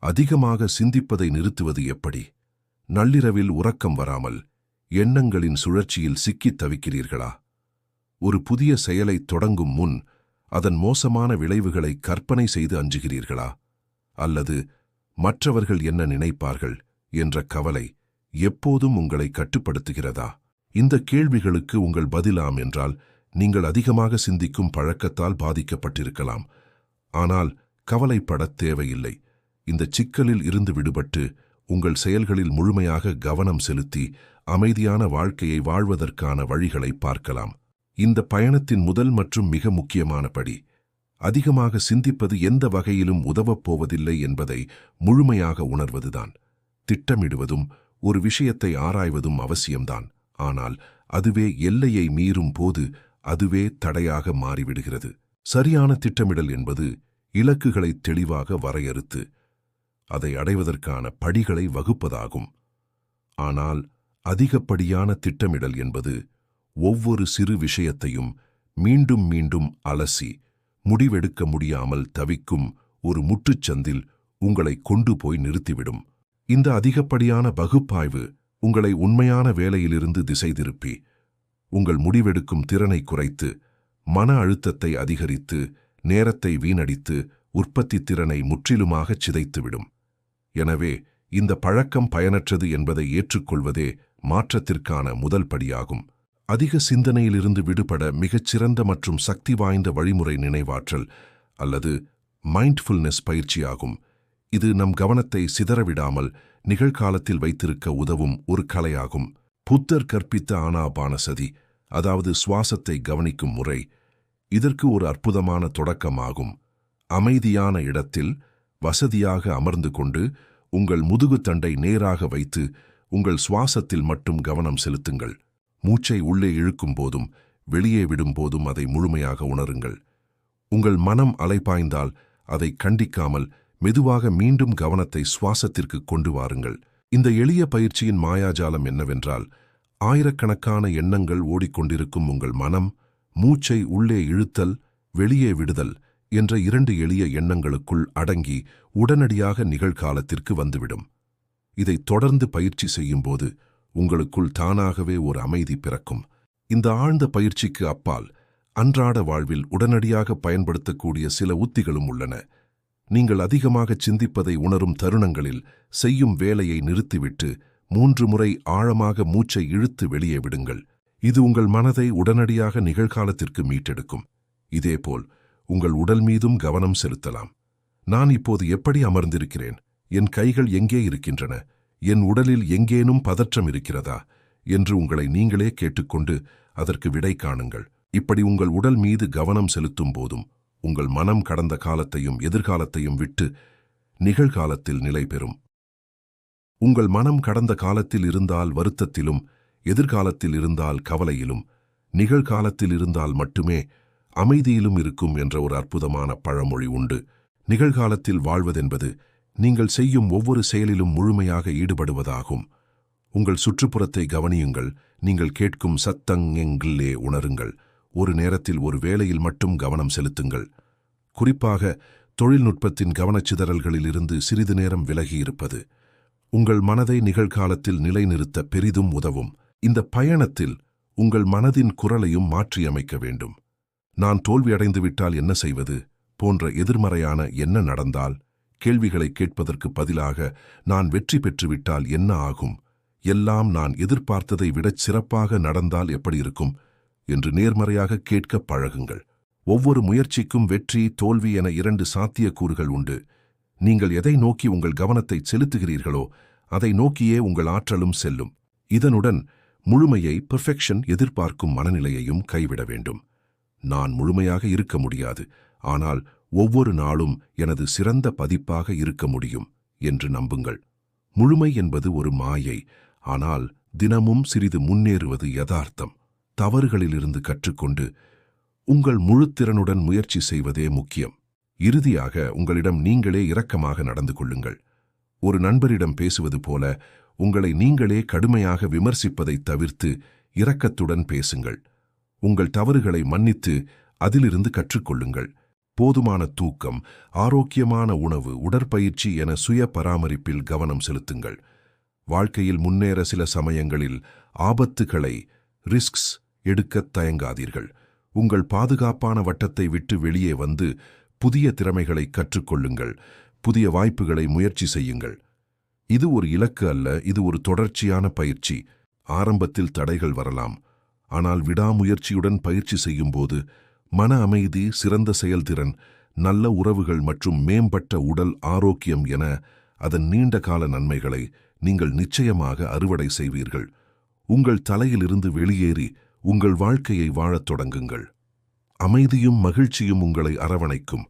அதிகமாக சிந்திப்பதை நிறுத்துவது எப்படி? நள்ளிரவில் உறக்கம் வராமல் எண்ணங்களின் சுழற்சியில் சிக்கித் தவிக்கிறீர்களா? ஒரு புதிய செயலை தொடங்கும் முன் அதன் மோசமான விளைவுகளை கற்பனை செய்து அஞ்சுகிறீர்களா? அல்லது மற்றவர்கள் என்ன நினைப்பார்கள் என்ற கவலை எப்போதும் உங்களை கட்டுப்படுத்துகிறதா? இந்த கேள்விகளுக்கு உங்கள் பதிலாம் என்றால் நீங்கள் அதிகமாக சிந்திக்கும் பழக்கத்தால் பாதிக்கப்பட்டிருக்கலாம். ஆனால் கவலைப்படத் தேவையில்லை. இந்த சிக்கலில் இருந்து விடுபட்டு உங்கள் செயல்களில் முழுமையாக கவனம் செலுத்தி அமைதியான வாழ்க்கையை வாழ்வதற்கான வழிகளை பார்க்கலாம். இந்த பயணத்தின் முதல் மற்றும் மிக முக்கியமான படி அதிகமாக சிந்திப்பது எந்த வகையிலும் உதவப் போவதில்லை என்பதை முழுமையாக உணர்வதுதான். திட்டமிடுவதும் ஒரு விஷயத்தை ஆராய்வதும் அவசியம்தான். ஆனால் அதுவே எல்லையை மீறும் போது அதுவே தடையாக மாறிவிடுகிறது. சரியான திட்டமிடல் என்பது இலக்குகளை தெளிவாக வரையறுத்து அதை அடைவதற்கான படிகளை வகுப்பதாகும். ஆனால் அதிகப்படியான திட்டமிடல் என்பது ஒவ்வொரு சிறு விஷயத்தையும் மீண்டும் மீண்டும் அலசி முடிவெடுக்க முடியாமல் தவிக்கும் ஒரு முற்றுச்சந்தில் உங்களை கொண்டு போய் நிறுத்திவிடும். இந்த அதிகப்படியான பகுப்பாய்வு உங்களை உண்மையான வேலையிலிருந்து திசை திருப்பி உங்கள் முடிவெடுக்கும் திறனை குறைத்து மன அழுத்தத்தை அதிகரித்து நேரத்தை வீணடித்து உற்பத்தி திறனை முற்றிலுமாகச் சிதைத்துவிடும். எனவே இந்த பழக்கம் பயனற்றது என்பதை ஏற்றுக்கொள்வதே மாற்றத்திற்கான முதல் படியாகும். அதிக சிந்தனையிலிருந்து விடுபட மிகச்சிறந்த மற்றும் சக்தி வாய்ந்த வழிமுறை நினைவாற்றல் அல்லது மைண்ட்ஃபுல்னஸ் பயிற்சியாகும். இது நம் கவனத்தை சிதறவிடாமல் நிகழ்காலத்தில் வைத்திருக்க உதவும் ஒரு கலையாகும். புத்தர் கற்பித்த ஆனாபானசதி அதாவது சுவாசத்தை கவனிக்கும் முறை இதற்கு ஒரு அற்புதமான தொடக்கமாகும். அமைதியான இடத்தில் வசதியாக அமர்ந்து கொண்டு உங்கள் முதுகுத்தண்டை நேராக வைத்து உங்கள் சுவாசத்தில் மட்டும் கவனம் செலுத்துங்கள். மூச்சை உள்ளே இழுக்கும் போதும் வெளியே விடும் போதும் அதை முழுமையாக உணருங்கள். உங்கள் மனம் அலைபாய்ந்தால் அதை கண்டிக்காமல் மெதுவாக மீண்டும் கவனத்தை சுவாசத்திற்கு கொண்டு வாருங்கள். இந்த எளிய பயிற்சியின் மாயாஜாலம் என்னவென்றால் ஆயிரக்கணக்கான எண்ணங்கள் ஓடிக்கொண்டிருக்கும் உங்கள் மனம் மூச்சை உள்ளே இழுத்தல் வெளியே விடுதல் என்ற இரண்டு எளிய எண்ணங்களுக்குள் அடங்கி உடனடியாக நிகழ்காலத்திற்கு வந்துவிடும். இதை தொடர்ந்து பயிற்சி செய்யும்போது உங்களுக்குள் தானாகவே ஒரு அமைதி பிறக்கும். இந்த ஆழ்ந்த பயிற்சிக்கு அப்பால் அன்றாட வாழ்வில் உடனடியாக பயன்படுத்தக்கூடிய சில உத்திகளும் உள்ளன. நீங்கள் அதிகமாக சிந்திப்பதை உணரும் தருணங்களில் செய்யும் வேலையை நிறுத்திவிட்டு மூன்று முறை ஆழமாக மூச்சை இழுத்து வெளியே விடுங்கள். இது உங்கள் மனதை உடனடியாக நிகழ்காலத்திற்கு மீட்டெடுக்கும். இதேபோல் உங்கள் உடல் மீதும் கவனம் செலுத்தலாம். நான் இப்போது எப்படி அமர்ந்திருக்கிறேன்? என் கைகள் எங்கே இருக்கின்றன? என் உடலில் எங்கேனும் பதற்றம் இருக்கிறதா? என்று உங்களை நீங்களே கேட்டுக்கொண்டு அதற்கு விடை காணுங்கள். இப்படி உங்கள் உடல் மீது கவனம் செலுத்தும் போதும் உங்கள் மனம் கடந்த காலத்தையும் எதிர்காலத்தையும் விட்டு நிகழ்காலத்தில் நிலை பெறும். உங்கள் மனம் கடந்த காலத்தில் இருந்தால் வருத்தத்திலும் எதிர்காலத்தில் இருந்தால் கவலையிலும் நிகழ்காலத்தில் இருந்தால் மட்டுமே அமைதியிலும் இருக்கும் என்ற ஒரு அற்புதமான பழமொழி உண்டு. நிகழ்காலத்தில் வாழ்வதென்பது நீங்கள் செய்யும் ஒவ்வொரு செயலிலும் முழுமையாக ஈடுபடுவதாகும். உங்கள் சுற்றுப்புறத்தை கவனியுங்கள். நீங்கள் கேட்கும் சத்தங்கெங்கிலே உணருங்கள். ஒரு நேரத்தில் ஒரு வேலையில் மட்டும் கவனம் செலுத்துங்கள். குறிப்பாக தொழில்நுட்பத்தின் கவனச்சிதறல்களிலிருந்து சிறிது நேரம் விலகியிருப்பது. உங்கள் மனதை நிகழ்காலத்தில் நிலைநிறுத்த பெரிதும் உதவும். இந்த பயணத்தில் உங்கள் மனதின் குரலையும் மாற்றியமைக்க வேண்டும். நான் தோல்வியடைந்து விட்டால் என்ன செய்வது? போன்ற எதிர்மறையான என்ன நடந்தால்? கேள்விகளை கேட்பதற்கு பதிலாக நான் வெற்றி பெற்றுவிட்டால் என்ன ஆகும்? எல்லாம் நான் எதிர்பார்த்ததை விடச் சிறப்பாக நடந்தால் எப்படி இருக்கும்? என்று நேர்மறையாக கேட்க பழகுங்கள். ஒவ்வொரு முயற்சிக்கும் வெற்றி தோல்வி என இரண்டு சாத்தியக்கூறுகள் உண்டு. நீங்கள் எதை நோக்கி உங்கள் கவனத்தை செலுத்துகிறீர்களோ அதை நோக்கியே உங்கள் ஆற்றலும் செல்லும். இதனுடன் முழுமையை பெர்ஃபெக்ஷன் எதிர்பார்க்கும் மனநிலையையும் கைவிட வேண்டும். நான் முழுமையாக இருக்க முடியாது. ஆனால் ஒவ்வொரு நாளும் எனது சிறந்த பதிப்பாக இருக்க முடியும் என்று நம்புங்கள். முழுமை என்பது ஒரு மாயை. ஆனால் தினமும் சிறிது முன்னேறுவது யதார்த்தம். தவறுகளிலிருந்து கற்றுக்கொண்டு உங்கள் முழுத்திறனுடன் முயற்சி செய்வதே முக்கியம். இறுதியாக உங்களிடம் நீங்களே இரக்கமாக நடந்து கொள்ளுங்கள். ஒரு நண்பரிடம் பேசுவது போல உங்களை நீங்களே கடுமையாக விமர்சிப்பதை தவிர்த்து இரக்கத்துடன் பேசுங்கள். உங்கள் தவறுகளை மன்னித்து அதிலிருந்து கற்றுக்கொள்ளுங்கள். போதுமான தூக்கம் ஆரோக்கியமான உணவு உடற்பயிற்சி என சுய பராமரிப்பில் கவனம் செலுத்துங்கள். வாழ்க்கையில் முன்னேற சில சமயங்களில் ஆபத்துகளை ரிஸ்க்ஸ் எடுக்கத் தயங்காதீர்கள். உங்கள் பாதுகாப்பான வட்டத்தை விட்டு வெளியே வந்து புதிய திறமைகளை கற்றுக்கொள்ளுங்கள். புதிய வாய்ப்புகளை முயற்சி செய்யுங்கள். இது ஒரு இலக்கு அல்ல இது ஒரு தொடர்ச்சியான பயிற்சி. ஆரம்பத்தில் தடைகள் வரலாம். ஆனால் விடாமுயற்சியுடன் பயிற்சி செய்யும்போது மன அமைதி சிறந்த செயல்திறன் நல்ல உறவுகள் மற்றும் மேம்பட்ட உடல் ஆரோக்கியம் என அதன் நீண்ட கால நன்மைகளை நீங்கள் நிச்சயமாக அறுவடை செய்வீர்கள். உங்கள் தலையிலிருந்து வெளியேறி உங்கள் வாழ்க்கையை வாழத் தொடங்குங்கள். அமைதியும் மகிழ்ச்சியும் உங்களை அரவணைக்கும்.